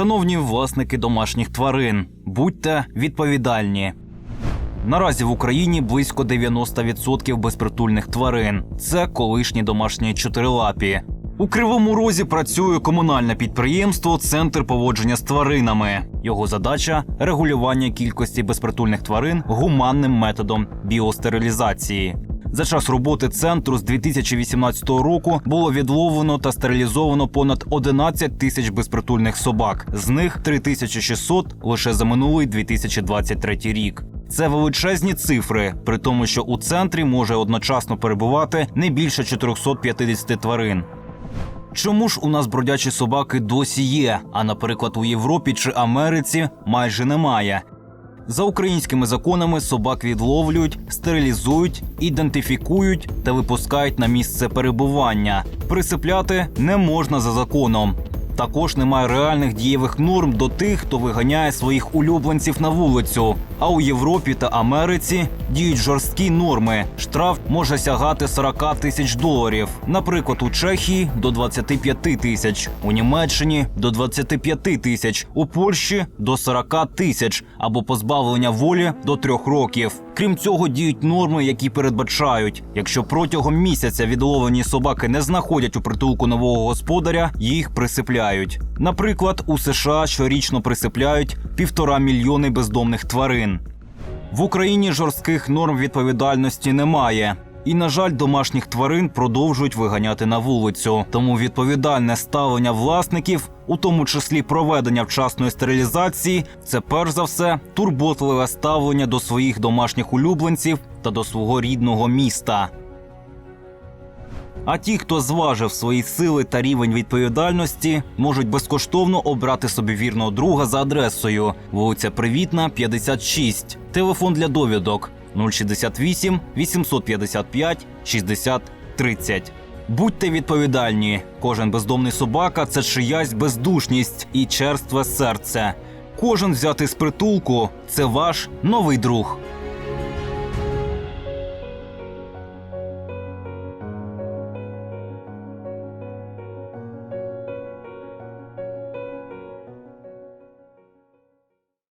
Шановні власники домашніх тварин, будьте відповідальні. Наразі в Україні близько 90% безпритульних тварин. Це колишні домашні чотирилапі. У Кривому Розі працює комунальне підприємство Центр поводження з тваринами. Його задача регулювання кількості безпритульних тварин гуманним методом біостерилізації. За час роботи центру з 2018 року було відловлено та стерилізовано понад 11 тисяч безпритульних собак. З них 3600 лише за минулий 2023 рік. Це величезні цифри, при тому, що у центрі може одночасно перебувати не більше 450 тварин. Чому ж у нас бродячі собаки досі є, а наприклад у Європі чи Америці майже немає? За українськими законами собак відловлюють, стерилізують, ідентифікують та випускають на місце перебування. Присипляти не можна за законом. Також немає реальних дієвих норм до тих, хто виганяє своїх улюбленців на вулицю. А у Європі та Америці діють жорсткі норми. Штраф може сягати 40 тисяч доларів. Наприклад, у Чехії до 25 тисяч, у Німеччині до 25 тисяч, у Польщі до 40 тисяч або позбавлення волі до трьох років. Крім цього, діють норми, які передбачають, якщо протягом місяця відловлені собаки не знаходять у притулку нового господаря, їх присипляють. Наприклад, у США щорічно присипляють півтора мільйони бездомних тварин. В Україні жорстких норм відповідальності немає. І, на жаль, домашніх тварин продовжують виганяти на вулицю. Тому відповідальне ставлення власників, у тому числі проведення вчасної стерилізації, це перш за все турботливе ставлення до своїх домашніх улюбленців та до свого рідного міста. А ті, хто зважив свої сили та рівень відповідальності, можуть безкоштовно обрати собі вірного друга за адресою вулиця Привітна, 56. Телефон для довідок 068 855 60 30. Будьте відповідальні. Кожен бездомний собака це чиясь бездушність і черстве серце. Кожен взятий з притулку це ваш новий друг.